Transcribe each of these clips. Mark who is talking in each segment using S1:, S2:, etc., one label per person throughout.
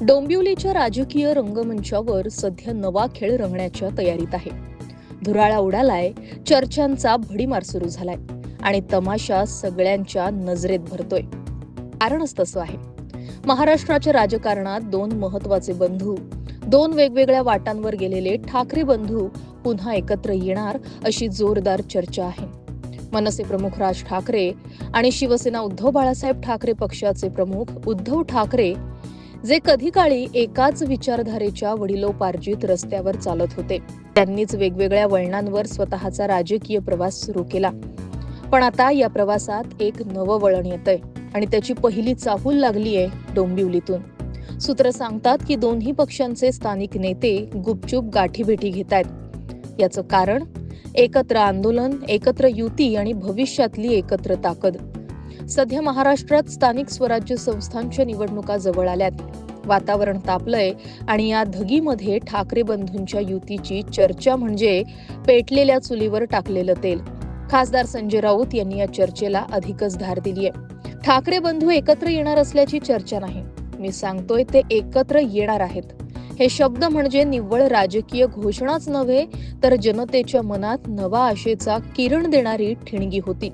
S1: डोंबिवलीच्या राजकीय रंगमंचावर सध्या नवा खेळ रंगण्याच्या तयारीत आहे. धुराळा उडालाय चर्चांचा भडीमार सुरू झालाय आणि तमाशा सगळ्यांच्या नजरेत भरतोय. कारणच तसं आहे. महाराष्ट्राच्या राजकारणात दोन महत्त्वाचे बंधू दोन वेगवेगळ्या वाटांवर गेलेले ठाकरे बंधू पुन्हा एकत्र येणार अशी जोरदार चर्चा आहे. मनसे प्रमुख राज ठाकरे आणि शिवसेना उद्धव बाळासाहेब ठाकरे पक्षाचे प्रमुख उद्धव ठाकरे जे कधी काळी एकाच विचारधारेच्या वडिलोपार्जित रस्त्यावर चालत होते. त्यांनीच वेगवेगळ्या वळणांवर स्वतःचा राजकीय प्रवास सुरू केला. पण आता या प्रवासात एक नवं वळण येतंय आणि त्याची पहिली चाहूल लागलीये डोंबिवलीतून. सूत्र सांगतात की दोन्ही पक्षांचे स्थानिक नेते गुपचूप गाठीभेटी घेत आहेत याचं कारण एकत्र आंदोलन एकत्र युती आणि भविष्यातली एकत्र ताकद. सध्या महाराष्ट्रात स्थानिक स्वराज्य संस्थांच्या निवडणुका जवळ आल्यात. वातावरण तापलंय आणि या धगीमध्ये ठाकरे बंधूंच्या युतीची चर्चा म्हणजे पेटलेल्या चुलीवर टाकलेलं तेल. खासदार संजय राऊत यांनी या चर्चेला अधिकच धार दिलीय. ठाकरे बंधू एकत्र येणार असल्याची चर्चा नाही. मी सांगतोय ते एकत्र येणार आहेत. हे शब्द म्हणजे निव्वळ राजकीय घोषणाच नव्हे तर जनतेच्या मनात नवा आशेचा किरण देणारी ठिणगी होती.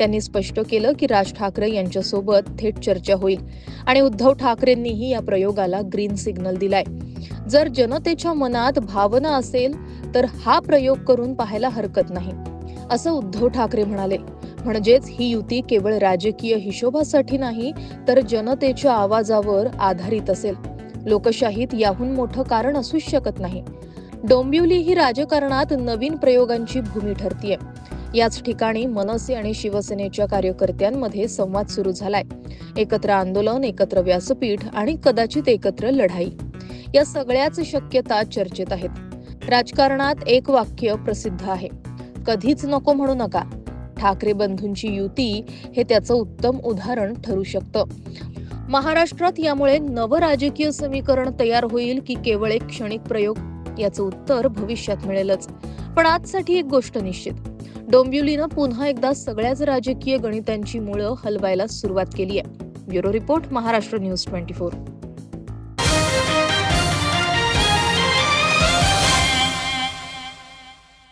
S1: त्यांनी स्पष्ट केलं की राज ठाकरे यांच्यासोबत थेट चर्चा होईल. आणि उद्धव ठाकरेंनीही या प्रयोगाला ग्रीन सिग्नल दिलाय. जर जनतेच्या मनात भावना असेल तर हा प्रयोग करून पाहायला हरकत नाही. असं उद्धव ठाकरे म्हणाले. म्हणजेच ही युती केवळ राजकीय हिशोबासाठी नाही तर जनतेच्या आवाजावर आधारित असेल. लोकशाहीत याहून मोठं कारण असूच शकत नाही. डोंबिवली ही राजकारणात नवीन प्रयोगांची भूमी ठरतीये. याच ठिकाणी मनसे आणि शिवसेनेच्या कार्यकर्त्यांमध्ये संवाद सुरू झालाय. एकत्र आंदोलन एकत्र व्यासपीठ आणि कदाचित एकत्र लढाई. या सगळ्याच शक्यता चर्चेत आहेत. राजकारणात एक वाक्य प्रसिद्ध आहे. कधीच नको म्हणू नका. ठाकरे बंधूंची युती हे त्याचं उत्तम उदाहरण ठरू शकतं. महाराष्ट्रात यामुळे नवं राजकीय समीकरण तयार होईल की केवळ एक क्षणिक प्रयोग? याचं उत्तर भविष्यात मिळेलच. पण आजसाठी एक गोष्ट निश्चित. डोंबिवलीनं पुन्हा एकदा सगळ्याच राजकीय गणितांची मुळं हलवायला सुरुवात केली आहे bureau report Maharashtra news twenty four.